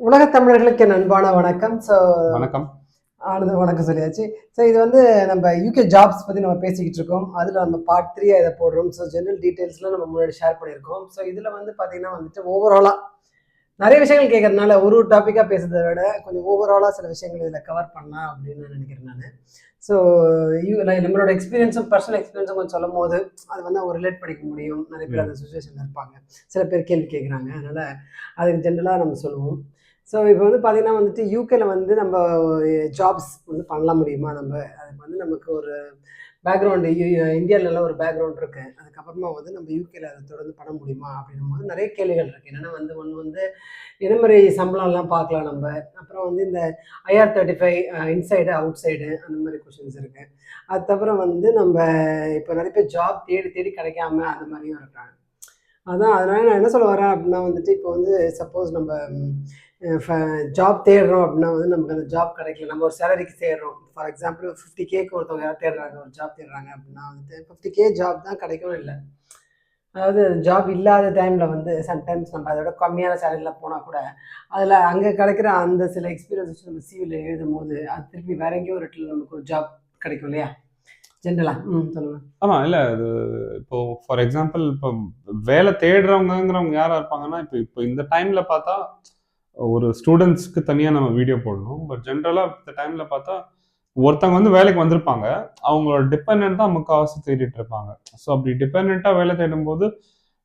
உலகத் தமிழர்களுக்கு என் அன்பான வணக்கம். ஸோ வணக்கம். ஆனந்த வணக்கம் சொல்லியாச்சு. ஸோ இது வந்து நம்ம யூகே ஜாப்ஸ் பற்றி நம்ம பேசிக்கிட்டு இருக்கோம். அதில் நம்ம பார்ட் த்ரீயாக இதை போடுறோம். ஸோ ஜென்ரல் டீட்டெயில்ஸ்லாம் நம்ம முன்னாடி ஷேர் பண்ணியிருக்கோம். ஸோ இதில் வந்து பார்த்தீங்கன்னா வந்துட்டு ஓவராலாக நிறைய விஷயங்கள் கேட்கறதுனால ஒரு ஒரு டாப்பிக்காக பேசுறதை விட கொஞ்சம் ஓவராலாக சில விஷயங்கள் இதில் கவர் பண்ணலாம் அப்படின்னு நான் நினைக்கிறேன் நான். ஸோ யூ நம்மளோட எக்ஸ்பீரியன்ஸும் பர்சனல் எக்ஸ்பீரியன்ஸும் கொஞ்சம் சொல்லும் போது அது வந்து அவங்க ரிலேட் பண்ணிக்க முடியும். நிறைய பேர் அந்த சுச்சுவேஷனில் இருப்பாங்க. சில பேர் கேள்வி கேட்குறாங்க அதனால் அதுக்கு ஜென்ரலாக நம்ம சொல்லுவோம். ஸோ இப்போ வந்து பார்த்தீங்கன்னா வந்துட்டு யூகேல வந்து நம்ம ஜாப்ஸ் வந்து பண்ணலாம் முடியுமா நம்ம? அதுக்கு வந்து நமக்கு ஒரு பேக்ரவுண்டு இந்தியாவிலலாம் ஒரு பேக்ரவுண்ட் இருக்குது அதுக்கப்புறமா வந்து நம்ம யூகேல அதை தொடர்ந்து பண்ண முடியுமா அப்படின்னும் போது நிறைய கேள்விகள் இருக்குது என்னென்னா வந்து ஒன்று வந்து இனமுறை சம்பளம்லாம் பார்க்கலாம் நம்ம. அப்புறம் வந்து இந்த IR thirty five inside outside அந்த மாதிரி கொஷின்ஸ் இருக்குது அதுக்கப்புறம் வந்து நம்ம இப்போ நிறைய பேர் ஜாப் தேடி தேடி கிடைக்காம அந்த மாதிரியும் இருக்காங்க. அதான் அதனால நான் என்ன சொல்ல வரேன் அப்படின்னா வந்துட்டு இப்போ வந்து சப்போஸ் நம்ம ஜாப் uh, தேடுறோம் அப்படின்னா வந்து நமக்கு அந்த ஜாப் கிடைக்கல. நம்ம ஒரு சேலரிக்கு தேடுறோம். ஃபார் எக்ஸாம்பிள் ஃபிஃப்டி கேக்கு ஒருத்தவங்க யாராவது தேடுறாங்க ஒரு ஜாப் தேடுறாங்க அப்படின்னா வந்து ஃபிஃப்டி கே ஜாப் தான் கிடைக்கவும் இல்லை. அதாவது ஜாப் இல்லாத டைமில் வந்து சம்டைம்ஸ் நம்ம அதோட கம்மியான சேலரியில் போனால் கூட அதில் அங்கே கிடைக்கிற அந்த சில எக்ஸ்பீரியன்ஸ் வச்சு நம்ம சிவியில் எழுதும் போது அது திருப்பி வேற எங்கேயோ ஒரு இடத்துல நமக்கு ஒரு ஜாப் கிடைக்கும் இல்லையா? ஜென்ரலாக ம் சொல்லுங்கள் ஆமாம் இல்லை அது இப்போ ஃபார் எக்ஸாம்பிள் இப்போ வேலை தேடுறவங்கங்கிறவங்க யாராக இருப்பாங்கன்னா இப்போ இப்போ இந்த டைமில் பார்த்தா ஒரு ஸ்டூடெண்ட்ஸ்க்கு தனியாக நம்ம வீடியோ போடணும். பட் ஜென்ரலாக இந்த டைமில் பார்த்தா ஒருத்தவங்க வந்து வேலைக்கு வந்திருப்பாங்க. அவங்களோட டிபெண்ட் தான் முக்கால்வாசி தேடிட்டு இருப்பாங்க. ஸோ அப்படி டிபெண்ட்டாக வேலை தேடும் போது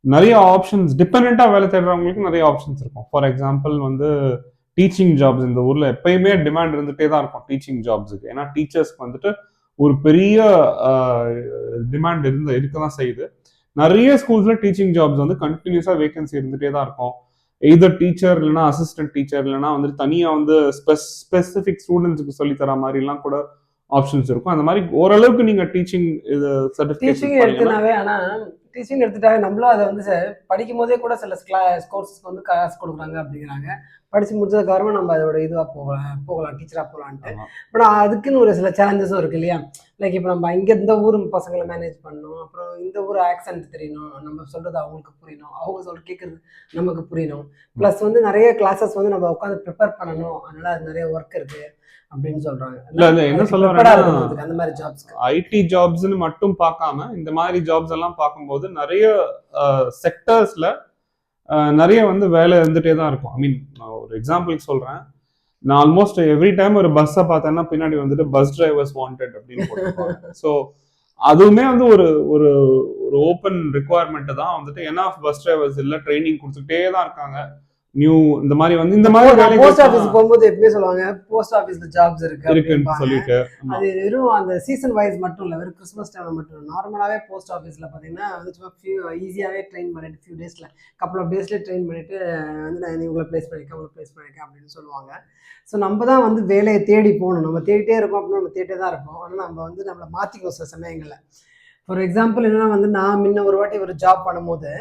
நிறைய ஆப்ஷன்ஸ் டிபெண்ட்டாக வேலை தேடுறவங்களுக்கு நிறைய ஆப்ஷன்ஸ் இருக்கும். ஃபார் எக்ஸாம்பிள் வந்து டீச்சிங் ஜாப்ஸ் இந்த ஊரில் எப்பயுமே டிமாண்ட் இருந்துகிட்டே தான் இருக்கும் டீச்சிங் ஜாப்ஸுக்கு ஏன்னா டீச்சர்ஸ்க்கு வந்துட்டு ஒரு பெரிய டிமாண்ட் இருந்து இருக்க தான் செய்யுது. நிறைய ஸ்கூல்ஸில் டீச்சிங் ஜாப்ஸ் வந்து கண்டினியூஸாக வேகன்சி இருந்துகிட்டே தான் இருக்கும். எய்தர் டீச்சர் இல்லைனா அசிஸ்டன்ட் டீச்சர் இல்லைனா வந்து தனியா வந்து ஸ்பெசிபிக் ஸ்டூடெண்ட்ஸுக்கு சொல்லி தர மாதிரிலாம் கூட ஆப்ஷன்ஸ் இருக்கும். அந்த மாதிரி ஓரளவுக்கு நீங்க டீச்சிங் இது டீச்சிங் சர்டிஃபிகேஷன் எடுத்துனாவே ஆனால் டீச்சிங் எடுத்துட்டாவே நம்மளும் அதை வந்து ச- படிக்கும் போதே கூட சில கிளாஸ் கோர்ஸஸ்க்கு வந்து காசு கொடுக்குறாங்க அப்படிங்கிறாங்க. படிச்சு முடிச்சதுக்கப்புறமா நம்ம அதோட இதுவாக போகலாம் போகலாம் டீச்சராக போகலான்ட்டு ஆமா. பட் அதுக்குன்னு ஒரு சில சேலஞ்சஸும் இருக்கு இல்லையா? லைக் இப்போ நம்ம இங்கே இந்த ஊர் பசங்களை மேனேஜ் பண்ணணும் அப்புறம் இந்த ஊர் ஆக்சென்ட் தெரியணும் நம்ம சொல்றது அவங்களுக்கு புரியணும் அவங்க சொல்ற கேட்குறது நமக்கு புரியணும். ப்ளஸ் வந்து நிறைய கிளாஸஸ் வந்து நம்ம உட்காந்து ப்ரிப்பேர் பண்ணணும். அதனால அது நிறைய ஒர்க் இருக்கு. அப்படின்னு சொல்றாங்க. இல்ல, என்ன சொல்ல அந்த மாதிரி ஜாப்ஸ்க்கு ஐடி ஜாப்ஸ்னு மட்டும் பார்க்காம இந்த மாதிரி ஜாப்ஸ் எல்லாம் பார்க்கும்போது நிறைய செக்டர்ஸ்ல நிறைய வந்து வேலை இருந்துட்டே தான் இருக்கும். ஐ மீன் ஒரு எக்ஸாம்பிளுக்கு சொல்றேன். நான் ஆல்மோஸ்ட் எவ்ரி டைம் ஒரு பஸ்ஸை பார்த்தேன்னா பின்னாடி வந்துட்டு பஸ் டிரைவர்ஸ் வாண்டட் அப்படின்னு போட்டிருப்பாங்க. ஸோ அதுவுமே வந்து ஒரு ஒரு ஒரு ஓப்பன் ரெக்குவயர்மெண்ட் தான் வந்துட்டு என்ன பஸ் டிரைவர்ஸ் இல்லை ட்ரைனிங் கொடுத்துட்டே தான் இருக்காங்க. நியூ இந்த மாதிரி வந்து இந்த மாதிரி போஸ்ட் ஆஃபீஸ் போகும்போது எப்பயுமே சொல்லுவாங்க போஸ்ட் ஆஃபீஸ்ல ஜாப்ஸ் இருக்கு இருக்குன்னு. சொல்லிட்டு. அது வெறும் அந்த சீசன் வைஸ் மட்டும் இல்லை வெறும் கிறிஸ்மஸ் டைம்ல மட்டும் இல்லை. நார்மலாகவே போஸ்ட் ஆஃபீஸில் பார்த்தீங்கன்னா வந்து சும்மா ஃபியூ ஈஸியாகவே ட்ரெயின் பண்ணிட்டு ஃபியூ டேஸில் கப்பல் ஆஃப் டேஸ்லேயே ட்ரெயின் பண்ணிட்டு வந்து நான் இவங்களை ப்ளேஸ் பண்ணியிருக்கேன் உங்களை ப்ளேஸ் பண்ணியிருக்கேன் அப்படின்னு சொல்லுவாங்க. ஸோ நம்ம தான் வந்து வேலையை தேடி போகணும். நம்ம தேடிட்டே இருக்கோம் அப்படின்னா நம்ம தேடிட்டே தான் இருப்போம். ஆனால் நம்ம வந்து நம்மளை மாற்றிக்கணும் சில சமயங்களில். ஃபார் எக்ஸாம்பிள் என்னன்னா வந்து நான் முன்ன ஒரு வாட்டி ஒரு ஜாப் பண்ணும்போது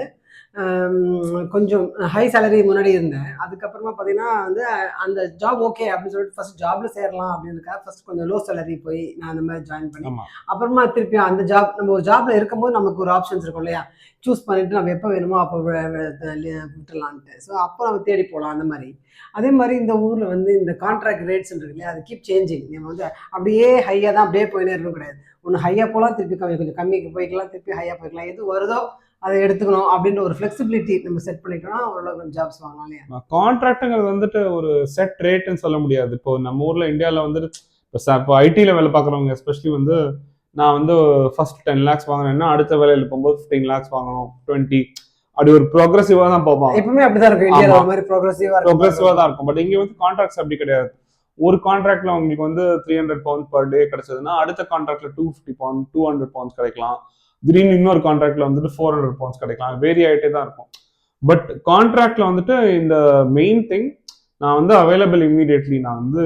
கொஞ்சம் ஹை சேலரி முன்னாடி இருந்தேன். அதுக்கப்புறமா பார்த்தீங்கன்னா வந்து அந்த ஜாப் ஓகே அப்படின்னு சொல்லிட்டு ஃபர்ஸ்ட் ஜாப்ல சேரலாம் அப்படின்றதுக்காக ஃபர்ஸ்ட் கொஞ்சம் லோ சேலரி போய் நான் அந்த மாதிரி ஜாயின் பண்ணி அப்புறமா திருப்பி அந்த ஜாப் நம்ம ஒரு ஜாப்ல இருக்கும்போது நமக்கு ஒரு ஆப்ஷன்ஸ் இருக்கும் இல்லையா? சூஸ் பண்ணிட்டு நம்ம எப்போ வேணுமோ அப்போ விட்டுலான்ட்டு ஸோ அப்போ நம்ம தேடி போகலாம் அந்த மாதிரி. அதே மாதிரி இந்த ஊரில் வந்து இந்த கான்ட்ராக்ட் ரேட்ஸ் இருக்கு இல்லையா? அது கீப் சேஞ்சிங் நம்ம வந்து அப்படியே ஹையாக தான் அப்படியே போயினே இருக்கணும் கிடையாது. ஒன்று ஹையாக போகலாம் திருப்பி கம்மி கொஞ்சம் கம்மிக்கு போய்க்கலாம் திருப்பி ஹையாக போய்க்கலாம். எது வருதோ அதை எடுத்துக்கணும் அப்படின்ற ஒரு ஃப்ளெக்சிபிலிட்டி நம்ம செட் பண்ணிட்டோம்னா ஓரளவுக்கு ஜாப்ஸ் வாங்கலாம் இல்லையா? கான்ட்ராக்டுங்கிறது வந்துட்டு ஒரு செட் ரேட்னு சொல்ல முடியாது. இப்போ நம்ம ஊர்ல இந்தியாவில் வந்துட்டு இப்போ இப்போ ஐடியில் வேலை பார்க்குறவங்க எஸ்பெஷலி வந்து நான் வந்து ஃபர்ஸ்ட் டென் லேக்ஸ் வாங்கினேன்னா அடுத்த வேலையில் போகும்போது ஃபிஃப்டீன் லேக்ஸ் வாங்கணும் டுவெண்ட்டி அப்படி ஒரு ப்ரோக்ரஸிவாக தான் போவாங்க எப்பவுமே அப்படிதான் இருக்கும். இந்தியாவில் மாதிரி ப்ரோக்ரஸிவாக ப்ரோக்ரஸிவாக தான் இருக்கும். பட் இங்கே வந்து கான்ட்ராக்ட்ஸ் அப்படி கிடையாது. ஒரு கான்ட்ராக்ட்ல உங்களுக்கு வந்து three hundred pounds per day கிடைச்சதுன்னா அடுத்த கான்ட்ராக்ட்ல two fifty pound to hundred pounds கிடைக்கலாம். திடீர்னு இன்னொரு கான்ட்ராக்ட்ல வந்துட்டு ஃபோர் ஹண்ட்ரட் பவுண்ட்ஸ் கிடைக்கலாம். வேரி ஆகிட்டே தான் இருக்கும். பட் கான்ட்ராக்ட்ல வந்துட்டு இந்த மெயின் திங் நான் வந்து அவைலபிள் இம்மீடியட்லி நான் வந்து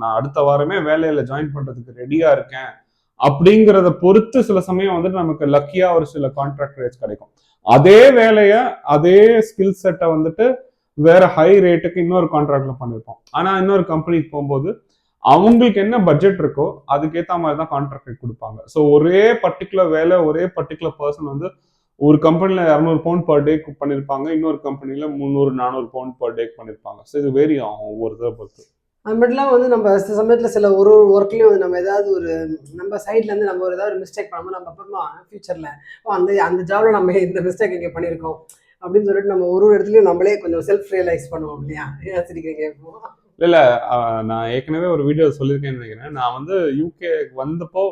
நான் அடுத்த வாரமே வேலையில ஜாயின் பண்றதுக்கு ரெடியா இருக்கேன். அப்படிங்கிறத பொறுத்து சில சமயம் வந்துட்டு நமக்கு லக்கியா ஒரு சில கான்ட்ராக்ட் ரேட்ஸ் கிடைக்கும். அதே வேலையை அதே ஸ்கில் செட்டை வந்துட்டு வேற ஹை ரேட்டுக்கு இன்னொரு கான்ட்ராக்ட்ல பண்ணிருப்போம். ஆனா இன்னொரு கம்பெனிக்கு போகும்போது அவங்களுக்கு என்ன பட்ஜெட் இருக்கோ அதுக்கேத்த மாதிரி தான் கான்ட்ராக்ட் கொடுப்பாங்க. ஸோ ஒரே பர்டிகுலர் வேலை ஒரே பர்டிகுலர் பர்சன் வந்து ஒரு கம்பெனில இரநூறு பவுண்ட் பர் டே பண்ணியிருப்பாங்க இன்னொரு கம்பெனில முந்நூறு நானூறு பவுண்ட் பர் டே பண்ணியிருப்பாங்க ஸோ இது வேரி ஆகும் ஒவ்வொரு இதை பொறுத்து. அது மட்டும் இல்லாமல் வந்து நம்ம சில சமயத்தில் சில ஒரு ஒர்க்லேயும் வந்து நம்ம ஏதாவது ஒரு நம்ம சைட்லேருந்து நம்ம ஒரு ஏதாவது ஒரு மிஸ்டேக் பண்ணாமல் நம்ம அப்புறமா ஃபியூச்சரில் அந்த அந்த ஜாபில் நம்ம இந்த மிஸ்டேக் இங்கே பண்ணியிருக்கோம் அப்படின்னு சொல்லிட்டு நம்ம ஒரு ஒரு இடத்துலையும் நம்மளே கொஞ்சம் செல்ஃப் ரியலைஸ் பண்ணுவோம் இல்லையா? ஏன் சிரிக்கிறீங்க இப்போ? ஆஹ் நான் ஏற்கனவே ஒரு வீடியோ சொல்லியிருக்கேன்னு நினைக்கிறேன். நான் வந்து யூகே வந்தப்போ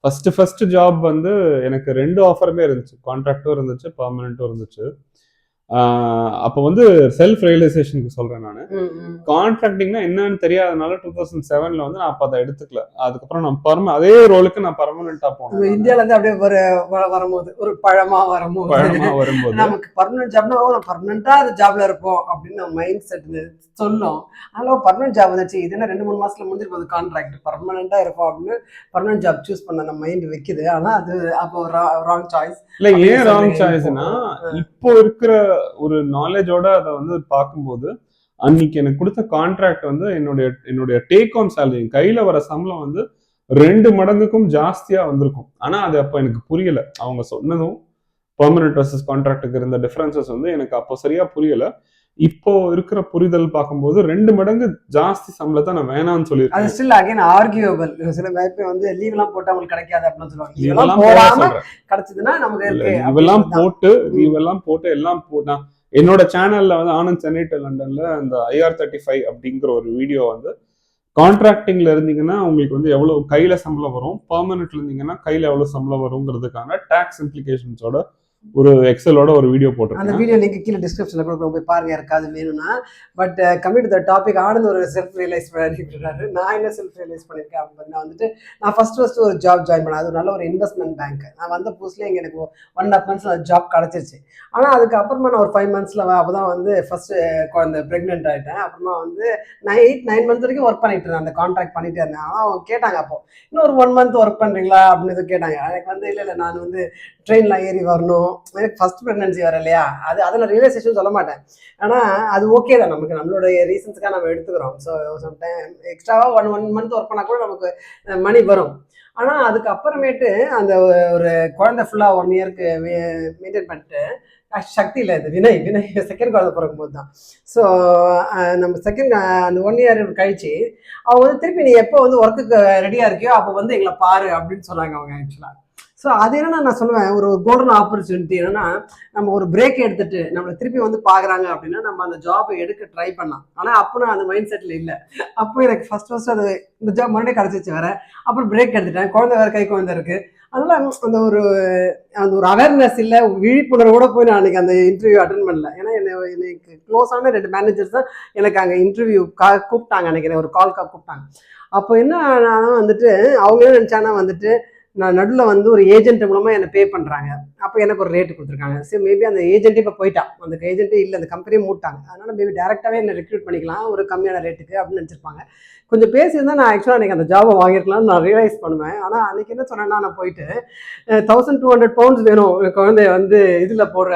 ஃபர்ஸ்ட் ஃபஸ்ட்டு ஜாப் வந்து எனக்கு ரெண்டு ஆஃபருமே இருந்துச்சு. கான்ட்ராக்டும் இருந்துச்சு பர்மனெண்ட்டும் இருந்துச்சு. அப்போ வந்து செல்ஃப் ரியலைசேஷனுக்கு சொல்றேன் நான். கான்ட்ராக்டிங்னா என்னன்னு தெரியாதனால டூ தௌசண்ட் செவன்ல வந்து நான் அப்போ அதை எடுத்துக்கல. அதுக்கப்புறம் நான் பர்ம அதே ரோலுக்கு நான் பர்மனெண்டா போனேன் இந்தியால இருந்து அப்படியே வர வ- வரும்போது ஒரு பழமா வரும்போது. பழமா வரும்போது. நமக்கு பர்மனன்ட் ஜாப்னா நம்ம பர்மனண்டா அந்த ஜாப்ல இருப்போம் அப்படின்னு நம்ம மைண்ட் செட் சொல்லும் அதனால பர்மனன்ட் ஜாப் வந்துச்சு. இது என்ன ரெண்டு மூணு மாசத்துல முடிஞ்சிட்டு போகுது கான்ட்ராக்ட் பர்மனண்டா இருப்போம் அப்படின்னு பர்மனன்ட் ஜாப் சூஸ் பண்ண நம்ம மைண்ட் வைக்குது. ஆனா அது அப்போ ராங் சாய்ஸ் இல்ல ஏன் ராங் சாய்ஸ்னா. இப்போ இருக்கிற ஒரு நாலேஜோட அதை வந்து பார்க்கும்போது அன்னைக்கு எனக்கு கொடுத்த கான்ட்ராக்ட் வந்து என்னுடைய என்னுடைய டேக் ஹோம் சேலரி கையில வர சம்பளம் வந்து ரெண்டு மடங்குக்கும் ஜாஸ்தியா வந்திருக்கும். ஆனா அது அப்ப எனக்கு புரியல. அவங்க சொன்னதும் பெர்மனன்ட் வர்சஸ் கான்ட்ராக்டுக்கு இருந்த டிஃபரன்சஸ் வந்து எனக்கு அப்போ சரியா புரியல. இப்போ இருக்கிற புரிதல் பார்க்கும்போது ரெண்டு மடங்கு ஜாஸ்தி சம்பளத்தை நான் வேணாம்னு அது சொல்லியிருக்கேன் ஸ்டில் அகைன் ஆர்கியூபிள் சில பேர் வந்து லீவ் எல்லாம் போட்டு அவங்களுக்கு கிடைக்காது அப்படின்னு சொல்லுவாங்க. லீவ் எல்லாம் போடாம கிடைச்சதுன்னா நமக்கு இருக்கு. இவெல்லாம் அப்படின்னு தான். போட்டு போட்டு எல்லாம் போட்டா என்னோட சேனல்ல வந்து ஆனந்த் சென்னை to லண்டன்ல அந்த ஐஆர் தேர்ட்டி ஃபைவ் அப்படிங்கிற ஒரு வீடியோ வந்து கான்ட்ராக்டிங்ல இருந்தீங்கன்னா உங்களுக்கு வந்து எவ்வளவு கையில சம்பளம் வரும்? பெர்மனன்ட்ல இருந்தீங்கன்னா கையில எவ்வளவு சம்பளம் வருங்கிறதுக்கான டாக்ஸ் இம்ப்ளிகேஷன்ஸோட ஒரு எக்ஸலோட ஒரு வீடியோ போட்டு அந்த வீடியோ லிங்க் கீழே டிஸ்கிரிப்ஷனில் கூட போய் பாருங்க யாருக்காவது வேணும்னா. But commit the topic Anand ஒரு செல்ஃப் ரியலைஸ் பண்ணிருக்காரு. நான் என்ன செல்ஃப் ரியலைஸ் பண்ணியிருக்கேன் அப்படின்னு வந்துட்டு நான் ஃபர்ஸ்ட் ஃபர்ஸ்ட் ஒரு ஜாப் ஜாயின் பண்ணேன். அது ஒரு நல்ல ஒரு இன்வெஸ்ட்மெண்ட் பேங்க் நான் வந்த புதுசுல இங்கே எனக்கு ஒன் அண்ட் ஹாஃப் அந்த ஜாப் கிடச்சிருச்சு. ஆனால் அதுக்கப்புறமா நான் ஒரு ஃபைவ் மந்த்ஸில் அப்போ தான் வந்து ஃபர்ஸ்ட் uh, குழந்தை ப்ரெக்னென்ட் ஆகிட்டேன் அப்புறமா வந்து நான் எயிட் நைன் மந்த்ஸ் வரைக்கும் ஒர்க் பண்ணிட்டு இருந்தேன். அந்த கான்ட்ராக்ட் பண்ணிட்டு இருந்தேன். ஆனால் அவங்க கேட்டாங்க அப்போ இன்னும் ஒரு ஒன் மந்த் ஒர்க் பண்ணுறீங்களா அப்படின்னு கேட்டாங்க. எனக்கு வந்து இல்லை இல்லை நான் வந்து ட்ரெயினில் ஏறி வரணும். எனக்கு ஃபர்ஸ்ட் ப்ரெக்னன்சி வர இல்லையா? அது அதில் ரியலைசேஷன் சொல்ல மாட்டேன். ஆனால் அது ஓகே தான் நமக்கு. நம்மளுடைய ரீசன்ஸ்க்காக நம்ம எடுத்துக்கிறோம். ஸோ சம்டைம் எக்ஸ்ட்ராவாக ஒன் ஒன் மந்த் ஒர்க் பண்ணால் கூட நமக்கு மணி வரும். ஆனால் அதுக்கப்புறமேட்டு அந்த ஒரு குழந்தை ஃபுல்லாக ஒன் இயருக்கு மெயின்டைன் பண்ணிட்டு சக்தி இல்லை இது. வினய் வினய் செகண்ட் குழந்தை பிறக்கும்போது தான் ஸோ நம்ம செகண்ட் அந்த ஒன் இயர் கழிச்சு அவங்க வந்து திருப்பி நீ எப்போ வந்து ஒர்க்குக்கு ரெடியாக இருக்கியோ அப்போ வந்து எங்களை பாரு அப்படின்னு சொன்னாங்க அவங்க ஆக்சுவலாக ஸோ அது என்னன்னா நான் சொல்லுவேன் ஒரு கோல்டன் ஆப்பர்ச்சுனிட்டி என்னன்னா நம்ம ஒரு பிரேக் எடுத்துட்டு நம்மளை திருப்பி வந்து பார்க்குறாங்க அப்படின்னா நம்ம அந்த ஜாபை எடுக்க ட்ரை பண்ணலாம். ஆனால் அப்போ நான் அந்த மைண்ட் செட்டில் இல்லை. அப்போ எனக்கு ஃபர்ஸ்ட் ஃபர்ஸ்ட் அது இந்த ஜாப் மறுபடியும் கிடச்சிச்சு வேற. அப்புறம் பிரேக் எடுத்துட்டேன். குழந்தை வேற கை குழந்தை இருக்கு. அதனால அந்த ஒரு அந்த ஒரு அவேர்னஸ் இல்லை விழிப்புணர்வோட போய் நான் அன்னைக்கு அந்த இன்டர்வியூ அட்டன் பண்ணல. ஏன்னா என்ன எனக்கு க்ளோஸான ரெண்டு மேனேஜர்ஸ் தான் எனக்கு அங்கே இன்டர்வியூ கா கூப்பிட்டாங்க. அன்னைக்கு ஒரு கால்க்காக கூப்பிட்டாங்க. அப்போ என்ன நான் வந்துட்டு அவங்களே நினச்சானா நினச்சாங்கன்னா வந்துட்டு நான் நடுவில் வந்து ஒரு ஏஜென்ட் மூலமாக என்னை பே பண்ணுறாங்க அப்போ எனக்கு ஒரு ரேட்டு கொடுத்துருக்காங்க. சரி மேபி அந்த ஏஜென்ட்டே இப்போ போயிட்டான் அந்த ஏஜென்ட்டே இல்லை அந்த கம்பெனியே மூட்டாங்க. அதனால் மேபி டேரெக்டாகவே என்ன ரெக்ரூட் பண்ணிக்கலாம். ஒரு கம்மியான ரேட்டுக்கு அப்படின்னு நினச்சிருப்பாங்க. கொஞ்சம் பேசியிருந்தா நான் ஆக்சுவலாக அன்றைக்கி அந்த ஜாபை வாங்கியிருக்கலாம்னு நான் ரியலைஸ் பண்ணுவேன். ஆனால் அன்றைக்கி என்ன சொன்னேன்னா நான் போயிட்டு தௌசண்ட் டூ ஹண்ட்ரட் பவுண்ட்ஸ் வேணும். குழந்தைய வந்து இதில் போடுற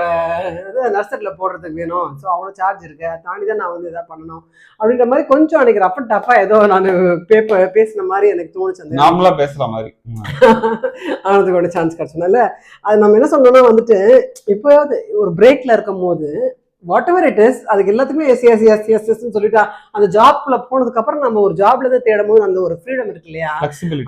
நர்சரியில் போடுறதுக்கு வேணும். ஸோ அவ்வளோ சார்ஜ் இருக்கு. தாண்டி தான் நான் வந்து இதாக பண்ணணும். அப்படின்ற மாதிரி கொஞ்சம் அன்றைக்கி ரஃப் டஃப்பாக ஏதோ நான் பேப்பர் பேசின மாதிரி எனக்கு தோணுச்சு அந்த நார்மலா பேசுற மாதிரி. ஆனதுக்கு சான்ஸ் கிடச்சனால அது நம்ம என்ன சொல்லணும்னா வந்துட்டு இப்போயாவது ஒரு பிரேக்ல இருக்கும் போது வாட் எவர் இட் இஸ் அதுக்கு எல்லாத்துக்குமே எஸ் எஸ் எஸ் எஸ் எஸ்ன்னு சொல்லிட்டு அந்த ஜாப்ல போனதுக்கு அப்புறம் நம்ம ஒரு ஜாப்ல இருந்து தேடும் போது அந்த ஒரு ஃப்ரீடம் இருக்கு இல்லையா.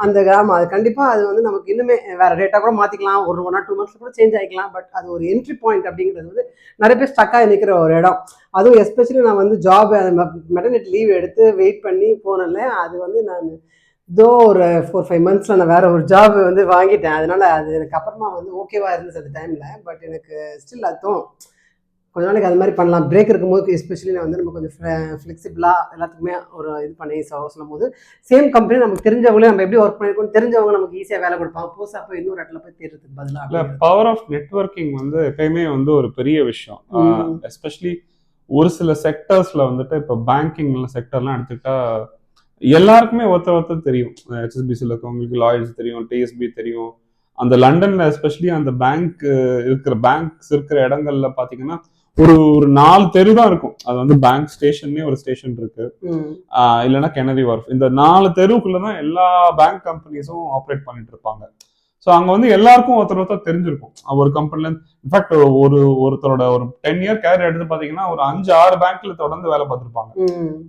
அந்த ஆமா அது கண்டிப்பா அது வந்து நமக்கு இன்னுமே வேற ரேட்டா கூட மாத்திக்கலாம் ஒரு ஒன் ஆர் டூ மந்த்ஸ் கூட சேஞ்ச் ஆகிக்கலாம் பட் அது ஒரு என்ட்ரி பாயிண்ட் அப்படிங்கிறது வந்து நிறைய பேர் ஸ்டக்காக நிற்கிற ஒரு இடம். அதுவும் எஸ்பெஷலி நான் வந்து ஜாப் மெட்டர்னிட்டி லீவ் எடுத்து வெயிட் பண்ணி போனேன்ல அது வந்து நான் இதோ ஒரு ஃபோர் ஃபைவ் மந்த்ஸில் நான் வேற ஒரு ஜாப் வந்து வாங்கிட்டேன். அதனால அது எனக்கு அப்புறமா வந்து ஓகேவா இருந்துச்சு அந்த டைமில் பட் எனக்கு ஸ்டில் அது தோணும். கொஞ்ச நாளைக்கு அது மாதிரி பண்ணலாம். பிரேக் இருக்கும்போது எஸ்பெஷலி நான் வந்து நம்ம கொஞ்சம் ஃப்ளெக்சிபிளாக எல்லாத்துக்குமே ஒரு இது பண்ணி சொல்லும் போது சேம் கம்பெனி நமக்கு தெரிஞ்சவங்களே நம்ம எப்படி ஒர்க் பண்ணிருக்கோம் தெரிஞ்சவங்க நமக்கு ஈஸியாக வேலை கொடுப்பாங்க. புதுசாக போய் இன்னொரு இடத்துல போய் தேடுறதுக்கு இல்ல பதிலாக பவர் ஆஃப் நெட்வொர்க்கிங் வந்து எப்பயுமே வந்து ஒரு பெரிய விஷயம். எஸ்பெஷலி ஒரு சில செக்டர்ஸ்ல வந்துட்டு இப்போ பேங்கிங் செக்டர்லாம் எடுத்துக்கிட்டா எல்லாருக்குமே ஒருத்தர் ஒருத்தர் தெரியும். ஹெச்எஸ்பிசியில் இருக்கவங்களுக்கு லாயர்ஸ் தெரியும் டிஎஸ்பி தெரியும். அந்த லண்டன்ல எஸ்பெஷலி அந்த பேங்க் இருக்கிற பேங்க்ஸ் இருக்கிற இடங்கள்ல பாத்தீங்கன்னா ஒரு ஒரு நாலு தெரு தான் இருக்கும். அது வந்து பேங்க் ஸ்டேஷன்னே ஒரு ஸ்டேஷன் இருக்கு. இல்லைன்னா கெனரி வார்ஃப் இந்த நாலு தெருவுக்குள்ள தான் எல்லா பேங்க் கம்பெனிஸும் ஆப்ரேட் பண்ணிட்டு இருப்பாங்க. ஸோ அங்க வந்து எல்லாருக்கும் ஒருத்தர் ஒருத்தர் தெரிஞ்சிருக்கும். ஒரு கம்பெனில இன்ஃபேக்ட் ஒரு ஒருத்தரோட ஒரு டென் இயர் கேரியர் எடுத்து பாத்தீங்கன்னா ஒரு அஞ்சு ஆறு பேங்க்ல தொடர்ந்து வேலை பார்த்திருப்பாங்க.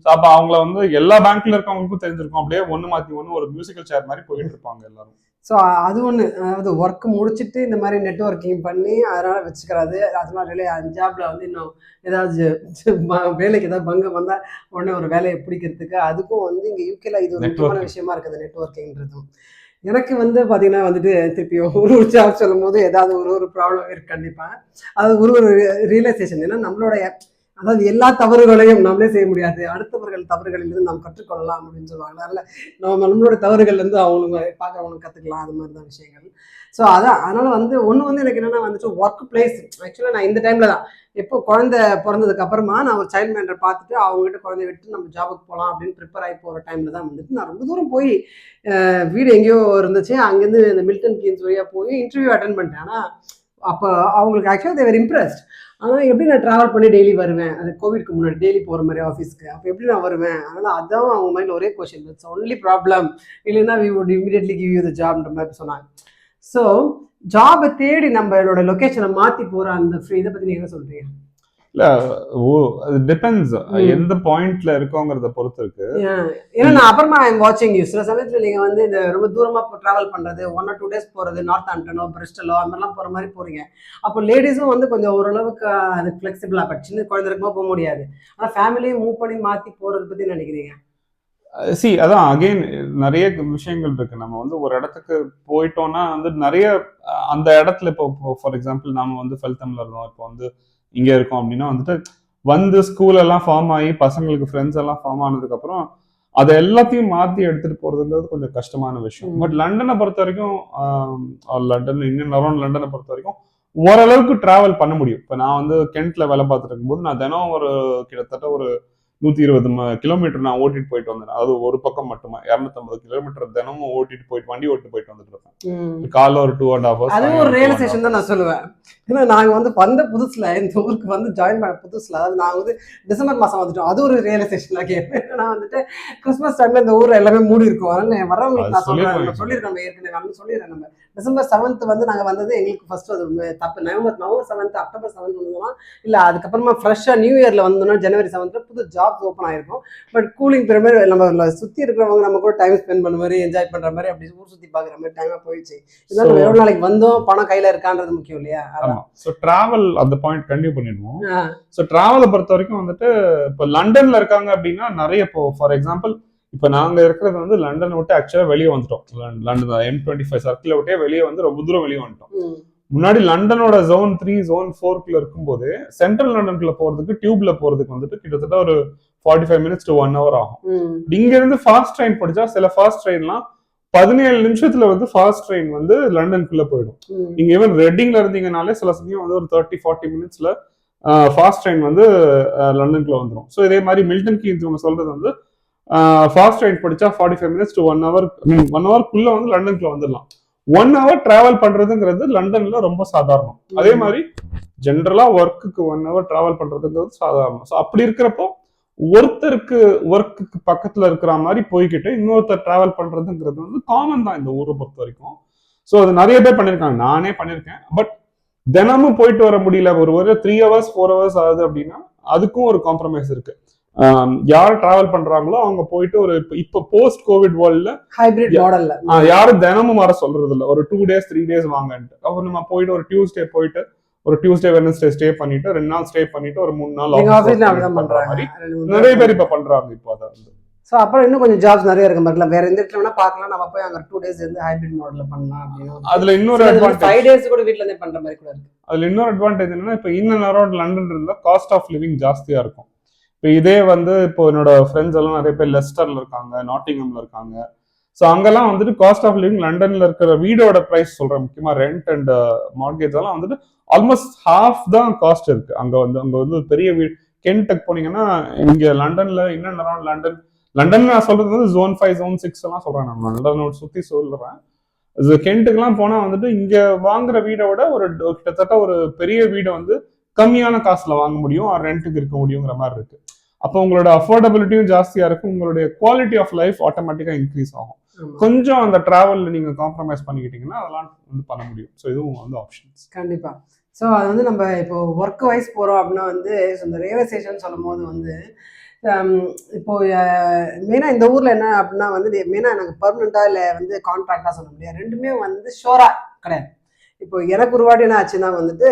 ஸோ அப்ப அவங்கள வந்து எல்லா பேங்க்ல இருக்கவங்களுக்கும் தெரிஞ்சிருக்கும். அப்படியே ஒண்ணு மாத்தி ஒண்ணு ஒரு மியூசிக்கல் சேர் மாதிரி போயிட்டு இருப்பாங்க எல்லாரும். ஸோ அது ஒன்று அதாவது ஒர்க் முடிச்சுட்டு இந்த மாதிரி நெட்வொர்க்கிங் பண்ணி அதனால வச்சுக்கிறாது. அதனால ரிலே ஜாப்ல வந்து இன்னும் ஏதாவது வேலைக்கு ஏதாவது பங்கம் வந்தால் உடனே ஒரு வேலையை பிடிக்கிறதுக்கு அதுக்கும் வந்து இங்கே யூகேல இது ஒரு முக்கியமான. விஷயமா இருக்குது நெட்வொர்க்கிங்கிறதும் எனக்கு வந்து பார்த்தீங்கன்னா வந்துட்டு திருப்பி ஒரு ஒரு ஜாப் சொல்லும் போது ஏதாவது ஒரு ஒரு ப்ராப்ளம் இருக்கு கண்டிப்பாக அது ஒரு ஒரு ரியலைசேஷன் ஏன்னா நம்மளுடைய அதாவது எல்லா தவறுகளையும் நம்மளே செய்ய முடியாது. அடுத்தவர்கள் தவறுகளிலிருந்து நாம் கற்றுக்கொள்ளலாம் அப்படின்னு சொல்லுவாங்க. அதனால நம்ம நம்மளோட தவறுகள்லேருந்து அவங்களுக்கு பார்க்குறவங்களுக்கு கற்றுக்கலாம் அது மாதிரி தான் விஷயங்கள். ஸோ அதான் அதனால வந்து ஒன்று வந்து எனக்கு என்னன்னா வந்துட்டு ஒர்க் பிளேஸ் ஆக்சுவலாக நான் இந்த டைமில் தான். எப்போ குழந்தை பிறந்ததுக்கு அப்புறமா நான் ஒரு சைல்ட் மேண்டர் பார்த்துட்டு அவங்ககிட்ட குழந்தை விட்டு நம்ம ஜாபுக்கு போகலாம் அப்படின்னு ப்ரிப்பேர் ஆகி போகிற டைமில் தான் வந்துட்டு நான் ரொம்ப தூரம் போய் வீடு எங்கேயோ இருந்துச்சு. அங்கேருந்து இந்த மில்டன் கீன்ஸ் வழியாக போய் இன்டர்வியூ அட்டன் பண்ணிட்டேன். ஆனால் அப்போ அவங்களுக்கு ஆக்சுவலாக தேவர் இம்ப்ரெஸ்ட் ஆனால் எப்படி நான் ட்ராவல் பண்ணி டெய்லி வருவேன்? அது கோவிட்க்கு முன்னாடி டெய்லி போகிற மாதிரி ஆஃபீஸ்க்கு அப்போ எப்படி நான் வருவேன்? அதனால் அதான் அவங்க மைண்டில் ஒரே கொஷின் இட்ஸ் ஒன்லி ப்ராப்ளம் இல்லைன்னா we would immediately give you the ஜாப்ன்ற மாதிரி சொன்னாங்க. ஸோ ஜாபை தேடி நம்மளோட லொக்கேஷனை மாற்றி போகிற அந்த ஃப்ரீ இதை பற்றி நீங்கள் என்ன சொல்கிறீங்க இல்ல ஓ அது டிபெண்ட்ஸ். எந்த பாயிண்ட்ல இருக்கோங்கிறத பொறுத்து இருக்கு ஏன்னா நான் அப்புறமா ஐம் வாட்சிங் யூ சில சமயத்தில் நீங்கள் வந்து இந்த ரொம்ப தூரமாக ட்ராவல் பண்ணுறது ஒன் ஆர் டூ டேஸ் போகிறது நார்த் ஆம்டனோ பிரிஸ்டலோ அந்த மாதிரிலாம் போகிற மாதிரி போகிறீங்க அப்போ லேடிஸும் வந்து கொஞ்சம் ஓரளவுக்கு அது ஃப்ளெக்சிபிளாக பட் சின்ன குழந்தை போக முடியாது. ஆனால் ஃபேமிலியும் மூவ் பண்ணி மாற்றி போகிறத பற்றி நினைக்கிறீங்க? சி அதான் அகைன் நிறைய விஷயங்கள் இருக்கு. நம்ம வந்து ஒரு இடத்துக்கு போயிட்டோம்னா வந்து நிறைய அந்த இடத்துல இப்போ ஃபார் எக்ஸாம்பிள் நாம வந்து ஃபெல்தம்ல இருந்தோம். இப்போ வந்து இங்க இருக்கோம் அப்படின்னா வந்துட்டு வந்து ஸ்கூல் எல்லாம் ஃபார்ம் ஆகி பசங்களுக்கு ஃப்ரெண்ட்ஸ் எல்லாம் ஃபார்ம் ஆனதுக்கு அப்புறம் அதை எல்லாத்தையும் மாத்தி எடுத்துட்டு போறதுங்கிறது கொஞ்சம் கஷ்டமான விஷயம். பட் லண்டனை பொறுத்த வரைக்கும் லண்டன் இன்னும் அரௌண்ட் லண்டனை பொறுத்த வரைக்கும் ஓரளவுக்கு டிராவல் பண்ண முடியும் இப்போ நான் வந்து கென்ட்ல வேலை பார்த்துட்டு இருக்கும்போது நான் தினம் ஒரு கிட்டத்தட்ட ஒரு நூத்தி இருபது கிலோமீட்டர் நான் ஓட்டிட்டு போயிட்டு வந்தேன். அது ஒரு பக்கம் மட்டுமா? இரநூத்தம்பது கிலோமீட்டர் தினமும் ஓட்டிட்டு போயிட்டு வண்டி ஓட்டு போயிட்டு வந்துட்டு இருப்பேன். காலைல ஒரு டூ அண்ட் ஹாஃப் அதுவும் ஒரு ரியலைசேஷன் தான் நான் சொல்லுவேன். ஏன்னா நாங்கள் வந்து வந்த புதுசில் இந்த ஊருக்கு வந்து ஜாயின் பண்ண புதுசில் அதாவது நாங்கள் வந்து டிசம்பர் மாதம் வந்துட்டோம். அது ஒரு ரியலைசேஷன் தான் கேட்பேன். ஏன்னா வந்துட்டு கிறிஸ்மஸ் டைம்ல இந்த ஊர் எல்லாமே மூடி இருக்கும் அதனால வரவங்களுக்கு நான் அது சொல்லியிருக்கோம். நம்ம ஏற்கனவே நம்ம சொல்லிடுறேன் நம்ம டிசம்பர் செவன்த் வந்து நாங்கள் வந்தது எங்களுக்கு ஃபர்ஸ்ட் அது தப்பு. November November seventh October seventh வந்தோம்னா இல்லை அதுக்கப்புறமா ஃப்ரெஷ்ஷாக நியூ இயரில் வந்தோம்னா ஜனவரி செவன்த்தில் புது ஜாப்ஸ் ஓப்பன் ஆயிருக்கும். பட் கூலிங் பீரியட் நம்ம சுற்றி இருக்கிறவங்க நம்ம கூட டைம் ஸ்பெண்ட் பண்ண மாதிரி என்ஜாய் பண்ணுற மாதிரி அப்படி ஊர் சுற்றி பார்க்குற மாதிரி டைமாக போயிடுச்சு. இதனால எவ்வளோ நாளைக்கு வந்தோம் பணம் கையில் இருக்கான்றது முக்கியம் இல்லையா? ஸோ டிராவல் அந்த பாயிண்ட் கண்டினியூ பண்ணிடுவோம். ஸோ டிராவலை பொறுத்த வரைக்கும் வந்துட்டு இப்போ லண்டன்ல இருக்காங்க அப்படின்னா நிறைய இப்போ ஃபார் எக்ஸாம்பிள் இப்போ நாங்க இருக்கிறது வந்து லண்டனை விட்டு ஆக்சுவலாக வெளியே வந்துட்டோம். லண்டன் எம் டுவெண்ட்டி ஃபைவ் சர்க்கிளை விட்டே வெளியே வந்து ரொம்ப தூரம் வெளியே வந்துட்டோம். முன்னாடி லண்டனோட ஜோன் த்ரீ ஜோன் ஃபோர்க்குள்ள இருக்கும்போது சென்ட்ரல் லண்டனுக்குள்ள போறதுக்கு டியூப்ல போறதுக்கு வந்துட்டு கிட்டத்தட்ட ஒரு forty five minutes to one hour ஆகும். ம், இங்க இருந்து ஃபாஸ்ட் ட்ரெயின் படிச்சா சில ஃபாஸ்ட் ட்ரெயின்லாம் பதினேழு நிமிஷத்துல வந்து ஃபாஸ்ட் ட்ரெயின் வந்து லண்டனுக்குள்ள போயிடும். நீங்க ஈவன் ரெட்டிங்ல இருந்தீங்கனாலே சில சமயம் வந்து ஒரு தேர்ட்டி ஃபார்ட்டி மினிட்ஸ்ல ஃபாஸ்ட் ட்ரெயின் வந்து லண்டனுக்குள்ள வந்துடும் ஸோ இதே மாதிரி மில்டன் கீன்ஸ் இவங்க சொல்றது வந்து ஃபாஸ்ட் ட்ரெயின் படிச்சா forty five minutes to one hour one ஹவர்க்குள்ள வந்து லண்டனுக்குள்ள வந்துடலாம் ஒன் ஹவர் டிராவல் பண்றதுங்கிறது லண்டன்ல ரொம்ப சாதாரணம். அதே மாதிரி ஜென்ரலா ஒர்க்குக்கு ஒன் ஹவர் டிராவல் பண்றதுங்கிறது சாதாரணம். ஸோ அப்படி இருக்கிறப்போ ஒருத்தருக்கு ஒர்க்குக்கு பக்கத்துல இருக்கிற மாதிரி போய்கிட்டு இன்னொருத்தர் டிராவல் பண்றதுங்கிறது வந்து காமன் தான் இந்த ஊரை பொறுத்த வரைக்கும். ஸோ அது நிறைய பேர் பண்ணியிருக்காங்க நானே பண்ணியிருக்கேன் பட் தினமும் போயிட்டு வர முடியல. ஒரு ஒரு த்ரீ ஹவர்ஸ் ஃபோர் ஹவர்ஸ் ஆகுது அப்படின்னா அதுக்கும் ஒரு காம்ப்ரமைஸ் இருக்கு. யார் டிராவல் பண்றாங்களோ அவங்க போயிட்டு ஒரு இப்ப- போஸ்ட் கோவிட் வேர்ல்ட்ல ஹைபிரிட். மாடல்ல யாரும் தினமும் வர சொல்றது இல்ல ஒரு டூ டேஸ் த்ரீ டேஸ் வாங்கன்ட்டு. அப்புறம் நம்ம போயிட்டு ஒரு டியூஸ்டே போயிட்டு ஒரு டியூஸ்டே வெனஸ்டே ஸ்டே பண்ணிட்டு ரெண்டு நாள் ஸ்டே பண்ணிட்டு ஒரு மூணு நாள் பண்றாங்க. நிறைய பேர் இப்ப பண்றாங்க இப்போ அதை வந்து. ஸோ அப்புறம் இன்னும் கொஞ்சம் ஜாப்ஸ் நிறைய இருக்க மாதிரி வேற எந்த இடத்துல வேணா பார்க்கலாம். நம்ம போய் அங்க டூ டேஸ் இருந்து ஹைபிரிட் மாடல்ல பண்ணலாம் அப்படின்னு அதுல இன்னொரு அட்வான்டேஜ் ஃபைவ் டேஸ் கூட வீட்ல இருந்தே பண்ற மாதிரி கூட இருக்கு. அதுல இன்னொரு அட்வான்டேஜ் என்னன்னா இப்போ இன் அண்ட் அரௌண்ட் லண்டன் இருந்தா காஸ்ட் ஆஃப் லிவிங் ஜாஸ்தியா இருக்கும். இப்போ இதே வந்து இப்போ என்னோட ஃப்ரெண்ட்ஸ் எல்லாம் நிறைய பேர் லெஸ்டர்ல இருக்காங்க நாட்டிங்கம்ல இருக்காங்க. ஸோ அங்கெல்லாம் வந்துட்டு காஸ்ட் ஆஃப் லிவிங் லண்டன்ல இருக்கிற வீடோட ப்ரைஸ் சொல்றேன் முக்கியமா ரெண்ட் அண்ட் மார்கேஜ் எல்லாம் வந்துட்டு ஆல்மோஸ்ட் ஹாஃப் தான் காஸ்ட் இருக்கு. அங்க வந்து அங்க வந்து ஒரு பெரிய வீடு கென்டெக் போனீங்கன்னா இங்க லண்டன்ல என்னென்ன அரௌண்ட் லண்டன் லண்டன் நான் சொல்றது வந்து ஜோன் ஃபைவ் ஜோன் சிக்ஸ் எல்லாம் சொல்றேன் நான். லண்டனோட சுத்தி சொல்றேன். இது கென்ட்டுக்கெல்லாம் போனா வந்துட்டு இங்க வாங்குற வீடை விட ஒரு கிட்டத்தட்ட ஒரு பெரிய வீடை வந்து கம்மியான காசுல வாங்க முடியும் ரெண்ட்டுக்கு இருக்க முடியுங்கிற மாதிரி இருக்கு. அப்போ உங்களோட அஃபோர்டபிலிட்டியும் ஜாஸ்தியா இருக்கும் உங்களுடைய குவாலிட்டி ஆஃப் லைஃப் ஆட்டோமேட்டிக்கா இன்க்ரீஸ் ஆகும். கொஞ்சம் அந்த டிராவல்ல நீங்க காம்ப்ரமைஸ் பண்ணிக்கிட்டீங்கன்னா அதெல்லாம் வந்து பண்ண முடியும். ஸோ இதுவும் வந்து ஆப்ஷன்ஸ் கண்டிப்பா. ஸோ அது வந்து நம்ம இப்போ ஒர்க் வைஸ் போகிறோம் அப்படின்னா வந்து இந்த ரியலைசேஷன் சொல்லும் போது வந்து ஹம், இப்போ மெயினாக இந்த ஊரில் என்ன அப்படின்னா வந்து மெயினாக எனக்கு பர்மனெண்ட்டாக இல்லை வந்து கான்ட்ராக்டாக சொல்ல முடியாது. ரெண்டுமே வந்து ஷோராக கிடையாது. இப்போ எனக்கு ஒரு வாட்டி என்ன ஆச்சுன்னா வந்துட்டு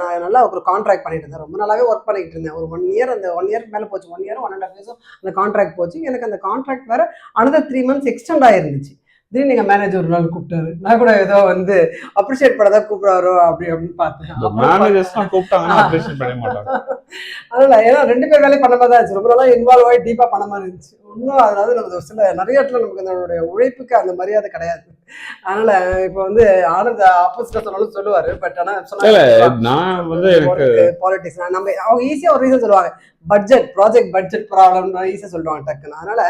நான் நல்லா ஒரு கான்ட்ராக்ட் பண்ணிட்டு இருந்தேன். ரொம்ப நாளாவே ஒர்க் பண்ணிட்டு இருந்தேன். ஒரு ஒன் இயர் அந்த ஒன் இயர்க்கு மேலே போச்சு. One year one and half இயர்ஸும் அந்த கான்ட்ராக்ட் போச்சு. எனக்கு அந்த கான்ட்ராக்ட் வேற அனதர் த்ரீ மந்த்ஸ் எக்ஸ்டெண்ட் ஆயிருந்துச்சு. திடீர்னு எங்கள் மேனேஜர் ஒரு நாள் கூப்பிட்டாரு. நான் கூட ஏதோ வந்து அப்ரிஷியேட் பண்ணதான் கூப்பிடுவாரோ அப்படி அப்படின்னு பார்த்தேன். கூப்பிட்டாங்கன்னா அப்ரிஷியேட் பண்ண மாட்டாங்க. அதனால ஏன்னா ரெண்டு பேர் வேலையும் பண்ண மாதிரி தான் இருந்துச்சு. ரொம்ப நாளா இன்வால்வ் ஆகி டீப்பா பண்ண மாதிரி இருந்துச்சு. இன்னும் அதாவது நமக்கு சில நிறைய இடத்துல நமக்கு நம்மளுடைய உழைப்புக்கு அந்த மரியாதை கிடையாது. அதனால இப்போ வந்து ஆனந்த் ஆப்போசிட்டா சொன்னாலும் சொல்லுவாரு. பட் ஆனா இல்ல நான் வந்து எனக்கு பாலிடிக்ஸ் நம்ம அவங்க ஈஸியா ஒரு ரீசன் சொல்லுவாங்க. பட்ஜெட் ப்ராஜெக்ட் பட்ஜெட் ப்ராப்ளம் ஈஸியா சொல்லுவாங்க டக்குன்னு. அதனால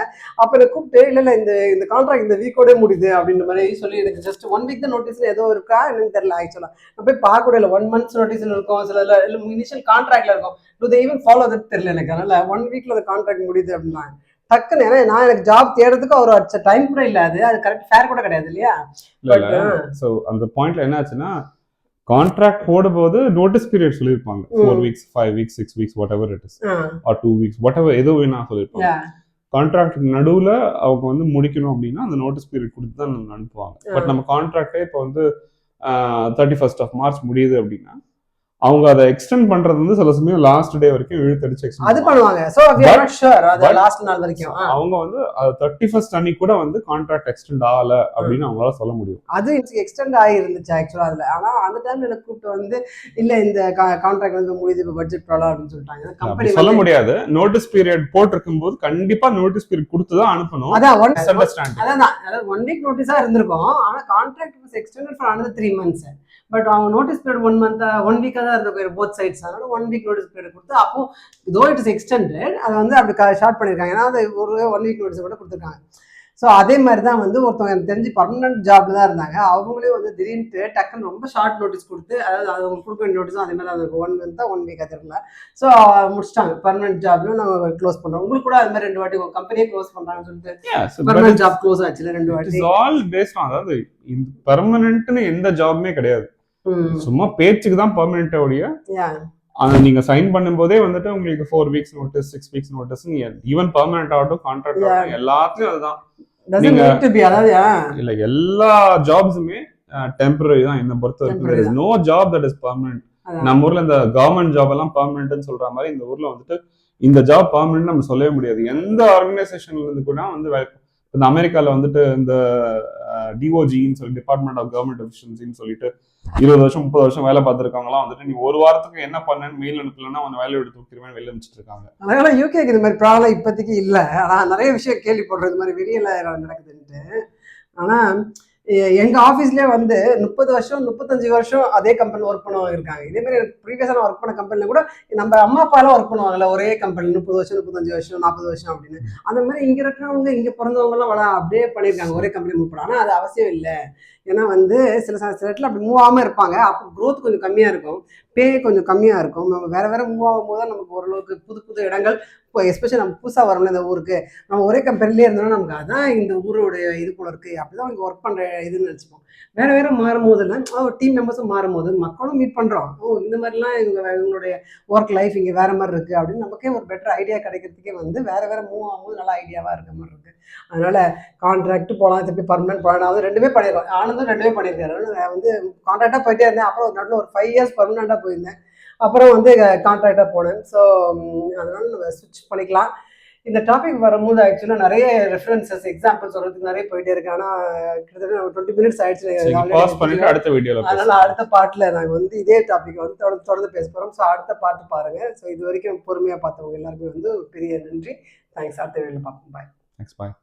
அப்ப எனக்கு கூப்பிட்டு இல்ல இல்ல இந்த இந்த கான்ட்ராக்ட் இந்த வீக்கோட முடியுது அப்படின்ற மாதிரி சொல்லி எனக்கு ஜஸ்ட் ஒன் வீக் தான் நோட்டீஸ் ஏதோ இருக்கா என்னன்னு தெரியல ஆக்சுவலா நான் போய் பார்க்க கூட இல்லை ஒன் மந்த்ஸ் நோட்டீஸ்ல இருக்கும். சில இல்ல இனிஷியல் கான்ட்ராக்ட்ல இருக்கும். டு தே ஈவன் ஃபாலோ தெரியல எனக்கு. அதனால ஒன் வீக்ல அந்த கான்ட்ராக்ட் முடியுது அப்படின்னா டக்குன்னு ஏன்னா நான் எனக்கு ஜாப் தேடுறதுக்கு அவர் அடிச்ச டைம் கூட இல்ல அது. அது கரெக்ட் ஃபேர் கூட கிடையாது இல்லையா? இல்ல இல்ல. ஸோ அந்த பாயிண்ட்ல என்ன ஆச்சுன்னா கான்ட்ராக்ட் போடும்போது நோட்டீஸ் பீரியட் சொல்லியிருப்பாங்க. Four. Weeks five weeks six weeks whatever it is or two weeks whatever எது வேணா சொல்லியிருப்பாங்க. கான்ட்ராக்ட் நடுவுல அவங்க வந்து முடிக்கணும் அப்படின்னா அந்த நோட்டீஸ் பீரியட் கொடுத்து தான் நம்ம அனுப்புவாங்க பட் நம்ம கான்ட்ராக்டே இப்போ வந்து தேர்ட்டி ஃபர்ஸ்ட் ஆஃப் மார்ச் முடியுது அப்படின்னா அவங்க அதை எக்ஸ்டெண்ட் பண்றது வந்து சில சமயம் லாஸ்ட் டே வரைக்கும் இழுத்தடிச்சு அது பண்ணுவாங்க. So we are not sure அது லாஸ்ட் நாள் வரைக்கும். அவங்க வந்து தேர்ட்டி ஃபர்ஸ்ட் அன்னைக்கு கூட வந்து கான்ட்ராக்ட் எக்ஸ்டெண்ட் ஆகல அப்படின்னு அவங்களால சொல்ல முடியும். அது எக்ஸ்டெண்ட் ஆகி இருந்துச்சு ஆக்சுவலா அதுல. ஆனா அந்த டைம்ல எனக்கு கூப்பிட்டு வந்து இல்ல இந்த கான்ட்ராக்ட் வந்து முடியுது இப்போ பட்ஜெட் ப்ராப்ளம் அப்படின்னு சொல்லிட்டாங்க. கம்பெனி சொல்ல முடியாது. நோட்டீஸ் பீரியட் போட்டிருக்கும் போது கண்டிப்பா நோட்டீஸ் பீரியட் கொடுத்து தான் அனுப்பணும். அதான் ஒன் அதான் அதாவது ஒன் வீக் நோட்டீஸா இருந்திருக்கும். ஆனா contract extended for another three months but அவங்க notice period one month one வீக்கா தான் இருந்திருக்கும் போத் சைட்ஸ் அதனால ஒன் வீக் நோட்டீஸ் பீரியட் கொடுத்து அப்போ தோ இட் இஸ் எக்ஸ்டெண்டட் அதை வந்து அப்படி ஷார்ட் பண்ணியிருக்காங்க. ஏன்னா அது ஒரு ஒன் வீக் நோட்டீஸ் கூட கொடுத்துருக்காங்க. ஸோ அதே மாதிரி தான் வந்து ஒருத்தவங்க எனக்கு தெரிஞ்சு பர்மனன்ட் ஜாப்ல தான் இருந்தாங்க. அவங்களே வந்து திடீர்னு டக்குன்னு ரொம்ப ஷார்ட் நோட்டீஸ் கொடுத்து அதாவது அது அவங்க கொடுக்க வேண்டிய நோட்டீஸும் அதே மாதிரி இருக்கும் ஒன் மந்த் தான் ஒன் வீக் தெரியல. ஸோ முடிச்சிட்டாங்க. பர்மனன்ட் ஜாப்ல நம்ம க்ளோஸ் பண்றோம். உங்களுக்கு கூட அது மாதிரி ரெண்டு வாட்டி கம்பெனியே க்ளோஸ் பண்றாங்கன்னு சொல்லிட்டு பர்மனன்ட் ஜாப் க்ளோஸ் ஆச்சுல ரெண்டு வாட்டி? ஆல் பேஸ்ட் அதாவது பெர்மனன்ட்னு எந்த ஜாப்மே கிடையாது. சும்மா பேச்சுக்கு தான் ஒழிய Yeah. அது நீங்க சைன் பண்ணும்போதே வந்துட்டு உங்களுக்கு four weeks notice six weeks notice even permanent ஆகட்டும் கான்ட்ராக்ட். ஆகட்டும் எல்லாத்துலயும் அதுதான் இல்ல எல்லா ஜாப்ஸுமே டெம்பரரி தான் என்ன பொறுத்த வரைக்கும் no job that is permanent அதான். நம்ம ஊர்ல இந்த கவர்மெண்ட் ஜாப் எல்லாம் பர்மனன்ட்னு சொல்ற மாதிரி இந்த ஊர்ல வந்துட்டு இந்த ஜாப் பர்மனன்ட் நம்ம சொல்லவே முடியாது எந்த ஆர்கனைசேஷன்ல இருந்து கூட வந்து இந்த அமெரிக்கால வந்துட்டு இந்த டிஓஜின்னு சொல்லி டிபார்ட்மெண்ட் ஆஃப் கவர்மெண்ட் எஃபிஷியன்சின்னு சொல்லிட்டு இருபது வருஷம் முப்பது வருஷம் வேலை பார்த்துருக்கவங்களாம் வந்துட்டு நீ ஒரு வாரத்துக்கு என்ன பண்ணேன்னு மெயில் அனுப்பலன்னா அவன் வேலையை எடுத்து தூக்கிடுவேன் வெளில அனுப்பிச்சிட்டு இருக்காங்க அதனால யூகேக்கு இந்த மாதிரி ப்ராப்ளம் இப்போதைக்கு இல்லை. ஆனால் நிறைய விஷயம் கேள்விப்படுறது மாதிரி வெளியில நடக்குதுன்ட்டு. ஆனால் எங்கள் ஆஃபீஸ்லேயே வந்து முப்பது வருஷம் முப்பத்தஞ்சு வருஷம் அதே கம்பெனியில் ஒர்க் பண்ணவங்க இருக்காங்க. இதே மாதிரி எனக்கு ப்ரீவியஸாக ஒர்க் பண்ண கம்பெனியில் கூட நம்ம அம்மா அப்பாலாம் ஒர்க் பண்ணுவாங்கல்ல ஒரே கம்பெனி முப்பது வருஷம் முப்பத்தஞ்சு வருஷம் நாற்பது வருஷம் அப்படின்னு. அந்த மாதிரி இங்கே இருக்கிறவங்க இங்கே பிறந்தவங்கலாம் வள அப்படியே பண்ணியிருக்காங்க. ஒரே கம்பெனி மூவ் பண்ண. ஆனால் அது அவசியம் இல்லை. ஏன்னா வந்து சில சில இடத்துல அப்படி மூவ் ஆகாமல் இருப்பாங்க. அப்போ க்ரோத் கொஞ்சம் கம்மியாக இருக்கும். பே கொஞ்சம் கம்மியாக இருக்கும். நம்ம வேற வேற மூவ் ஆகும்போது தான் நமக்கு ஓரளவுக்கு புது புது இடங்கள் இப்போ எஸ்பெஷலி நம்ம புதுசாக வரோம்ல இந்த ஊருக்கு நம்ம ஒரே கம்பெனிலே இருந்தோம்னா நமக்கு அதான் இந்த ஊருடைய இது போல இருக்கு. அப்படிதான் அவங்க ஒர்க் பண்ணுற இதுன்னு நினச்சிப்போம். வேற வேற மாறும்போதுல டீம் மெம்பர்ஸும் மாறும்போது மக்களும் மீட் பண்ணுறோம் ஓ இந்த மாதிரிலாம் இவங்க இவங்களுடைய ஒர்க் லைஃப் இங்கே வேற மாதிரி இருக்கு அப்படின்னு நமக்கே ஒரு பெட்டர் ஐடியா கிடைக்கிறதுக்கே வந்து வேற வேற மூவ் ஆகும்போது நல்ல ஐடியாவாக இருக்க மாதிரி இருக்கு. அதனால கான்ட்ராக்ட் போகலாம் திருப்பி பர்மனன்ட் போகலாம் அது ரெண்டுமே பண்ணிடுறோம். ஆனந்தும் ரெண்டுமே பண்ணியிருக்காரு. நான் வந்து கான்ட்ராக்டாக போயிட்டே இருந்தேன். அப்புறம் ஒரு நடுவில் ஒரு ஃபைவ் இயர்ஸ் பர்மனெண்ட்டாக போயிருந்தேன். அப்புறம் வந்து கான்ட்ராக்டாக போனேன். ஸோ அதனால நம்ம ஸ்விட்ச் பண்ணிக்கலாம். இந்த டாபிக் வரும்போது ஆக்சுவலாக நிறைய ரெஃபரன்சஸ் எக்ஸாம்பிள் சொல்றதுக்கு நிறைய போயிட்டே இருக்கு. ஆனால் கிட்டத்தட்ட நம்ம டுவெண்ட்டி மினிட்ஸ் ஆயிடுச்சு. அடுத்த வீடியோல அதனால அடுத்த பாட்டில் நாங்கள் வந்து இதே டாபிக் வந்து தொடர்ந்து தொடர்ந்து பேச போகிறோம் ஸோ அடுத்த பாட்டு பாருங்க. ஸோ இது வரைக்கும் பொறுமையாக பார்த்தவங்க எல்லாருமே வந்து பெரிய நன்றி. தேங்க்ஸ் அடுத்த வீடியோவில் பார்ப்போம். பாய் நெக்ஸ்ட் பாய்